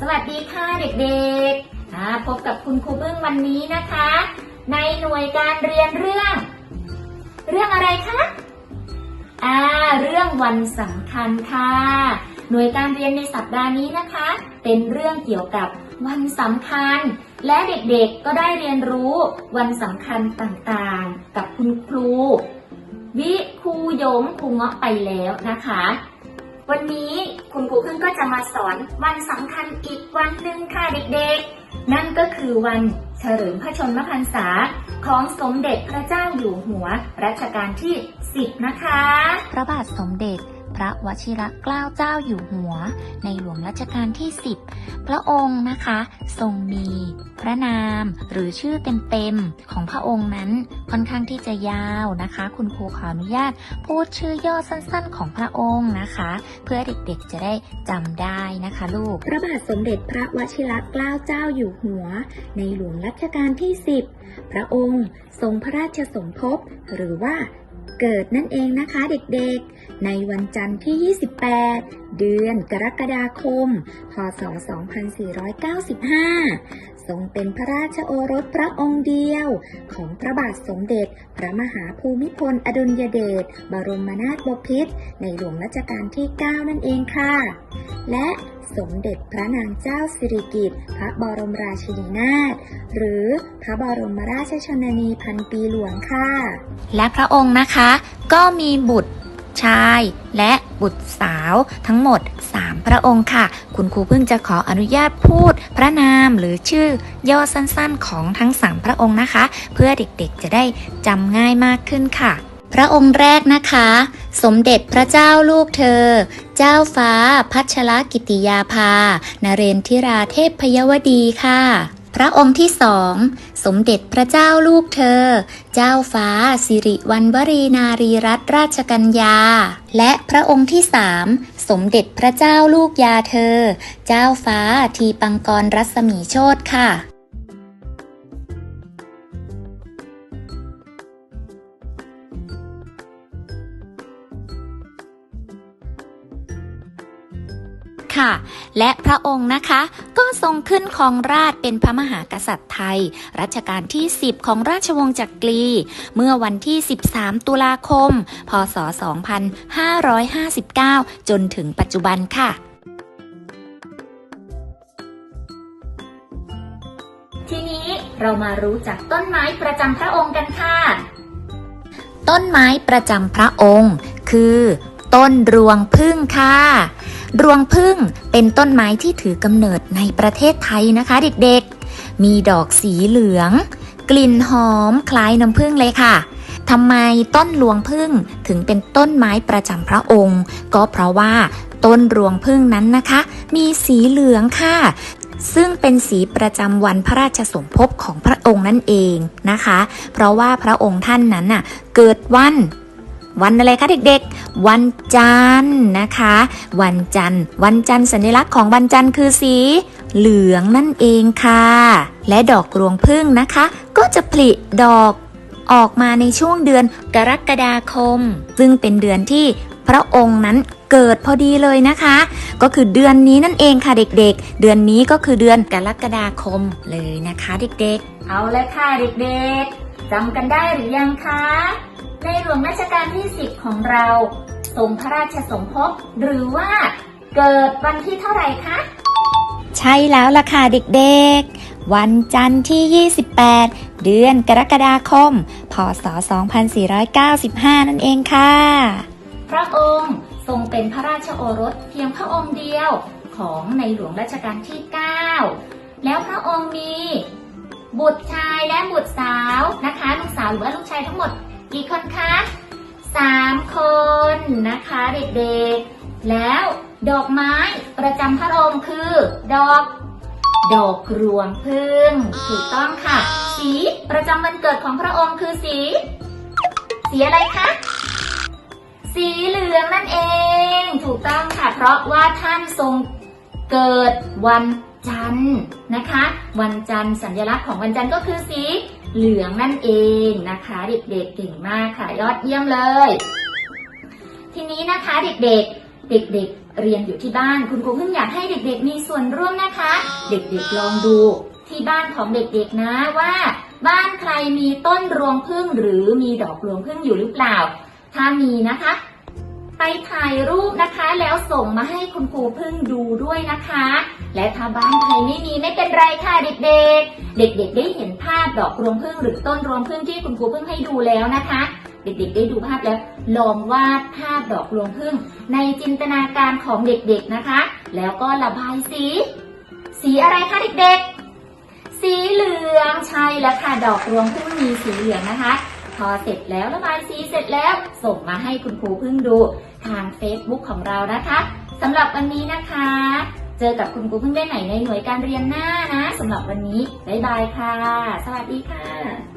สวัสดีค่ะเด็กๆพบกับคุณครูเบึ้งวันนี้นะคะ ในหน่วยการเรียนเรื่อง เรื่องอะไรคะอ่าเรื่องวันสำคัญค่ะ หน่วยการเรียนในสัปดาห์นี้นะคะ เป็นเรื่องเกี่ยวกับวันสำคัญ และเด็กๆก็ได้เรียนรู้วันสำคัญต่างๆ กับคุณครู วิครูยงครูเงาะไปแล้วนะคะ วันนี้คุณครูพึ่งก็จะมาสอนวันสำคัญอีกวันหนึ่งค่ะเด็กๆ นั่นก็คือวันเฉลิมพระชนมพรรษาของสมเด็จพระเจ้าอยู่หัวรัชกาลที่ 10 นะคะ พระบาทสมเด็จพระวชิรเกล้าเจ้าอยู่หัว ในหลวงรัชกาลที่ 10 พระองค์นะคะ ทรงมีพระนามหรือชื่อเต็มๆของพระองค์นั้นค่อนข้างที่จะยาวนะคะ คุณครูขออนุญาต พูดชื่อย่อสั้นๆ ของพระองค์นะคะ เพื่อเด็กๆจะได้จำได้นะคะลูก พระบาทสมเด็จพระวชิรเกล้าเจ้าอยู่หัว ในหลวงรัชกาลที่ 10 พระองค์ทรงพระราชสมภพหรือว่า เกิดนั่นเองนะคะเด็กๆ ในวันจันทร์ที่ 28 เดือนกรกฎาคม พศ 2495 ทรงเป็นพระราชโอรสพระองค์เดียว ของพระบาทสมเด็จ พระมหาภูมิพลอดุลยเดชบรมนาถบพิตรในหลวงรัชกาลที่ 9 นั่นเองค่ะ และสมเด็จพระนางเจ้าสิริกิติ์พระบรมราชินีนาถหรือพระบรมราชชนนีพันปีหลวงค่ะ และพระองค์นะคะ ก็มีบุตร ชาย และบุตรสาวทั้งหมด 3 พระองค์ค่ะ คุณครูเพิ่งจะขออนุญาตพูด พระนามหรือชื่อย่อสั้นๆของทั้ง 3 พระองค์นะคะ เพื่อเด็กๆจะได้จำง่ายมากขึ้นค่ะ พระองค์แรกนะคะ สมเด็จพระเจ้าลูกเธอ เจ้าฟ้าพัชรกิติยาภา นเรนทิราเทพพยวดีค่ะ พระองค์ที่สอง สมเด็จพระเจ้าลูกเธอ เจ้าฟ้าสิริวัณวรีนารีรัตนราชกัญญา และพระองค์ที่สามสมเด็จพระเจ้าลูกยาเธอ เจ้าฟ้าทีปังกรรัศมีโชตค่ะ ค่ะ และพระองค์นะคะก็ทรงขึ้นครองราชย์เป็นพระมหากษัตริย์ไทย รัชกาลที่ 10 ของราชวงศ์จักรี เมื่อวันที่ 13 ตุลาคม พศ 2559 จนถึงปัจจุบันค่ะทีนี้เรามารู้จักต้นไม้ประจำพระองค์กันค่ะ ต้นไม้ประจำพระองค์ คือ ต้นรวงพึ่งค่ะ รวงพึ่งเป็นต้นไม้ที่ถือกำเนิดในประเทศไทยนะคะเด็กๆ มีดอกสีเหลือง กลิ่นหอมคล้ายน้ำผึ้งเลยค่ะทำไมต้นรวงพึ่งถึงเป็นต้นไม้ประจำพระองค์ ก็เพราะว่าต้นรวงพึ่งนั้นนะคะ มีสีเหลืองค่ะ ซึ่งเป็นสีประจำวันพระราชสมภพของพระองค์นั่นเองนะคะ เพราะว่าพระองค์ท่านนั้นน่ะเกิดวัน วันอะไรคะเด็กๆ วันจันทร์นะคะ วันจันทร์ วันจันทร์สัญลักษณ์ของวันจันทร์คือสีเหลืองนั่นเองค่ะ และดอกรวงพึ่งนะคะ ก็จะผลิดอกออกมาในช่วงเดือนกรกฎาคม ซึ่งเป็นเดือนที่พระองค์นั้นเกิดพอดีเลยนะคะ ก็คือเดือนนี้นั่นเองค่ะเด็กๆเดือนนี้ก็คือเดือนกรกฎาคมเลยนะคะ เด็กๆ เอาลยค่ะเด็กๆจำกันได้หรือยังคะ ในหลวงรัชกาลที่ 10 ของเราทรงพระราชสมภพหรือว่าเกิดวันที่เท่าไหร่คะ ใช่แล้วล่ะค่ะเด็กๆ วันจันทร์ที่ 28 เดือนกรกฎาคม พศ 2495 นั่นเองค่ะ พระองค์ทรงเป็นพระราชโอรสเพียงพระองค์เดียวของในหลวงรัชกาลที่ 9 แล้วพระองค์มี บุตรชายและบุตรสาวนะคะ ลูกสาวหรือว่าลูกชายทั้งหมด กี่คนคะสามคนนะคะเด็กๆ แล้วดอกไม้ประจำพระองค์คือ ดอก ดอกรวงพึ่งถูกต้องค่ะ สีประจำวันเกิดของพระองค์คือสี สีอะไรคะสีเหลืองนั่นเอง ถูกต้องค่ะ เพราะว่าท่านทรงเกิดวันจันทร์นะคะ วันจันทร์สัญลักษณ์ของวันจันทร์ก็คือสี เหลืองนั่นเองนะคะ เด็กๆเก่งมากค่ะยอดเยี่ยมเลย ทีนี้นะคะเด็กๆ เด็กๆ เรียนอยู่ที่บ้าน คุณครูเพิ่งอยากให้เด็กๆ มีส่วนร่วมนะคะ เด็กๆลองดูที่บ้านของเด็กๆนะว่า บ้านใครมีต้นรวงพึ่งหรือมีดอกรวงพึ่งอยู่หรือเปล่า ถ้ามีนะคะ ถ่ายรูปนะคะ แล้วส่งมาให้คุณครูพึ่งดูด้วยนะคะ และถ้าบ้านใครไม่มีไม่เป็นไรค่ะเด็กๆ เด็กๆ ได้เห็นภาพดอกรวงพึ่งหรือต้นรวงพึ่งที่คุณครูพึ่งให้ดูแล้วนะคะ เด็กๆ ได้ดูภาพแล้วลองวาดภาพดอกรวงพึ่ง ในจินตนาการของเด็กๆนะคะ แล้วก็ระบายสี สีอะไรคะเด็กๆ สีเหลืองใช่แล้วค่ะดอกรวงพึ่งมีสีเหลืองนะคะ พอเสร็จแล้วระบายสีเสร็จแล้ว ส่งมาให้คุณครูพึ่งดูทาง Facebook ของเรานะคะสำหรับวันนี้นะคะ เจอกับคุณครูพึ่งได้ไหนในหน่วยการเรียนหน้านะสำหรับวันนี้บ๊ายบายค่ะ สวัสดีค่ะ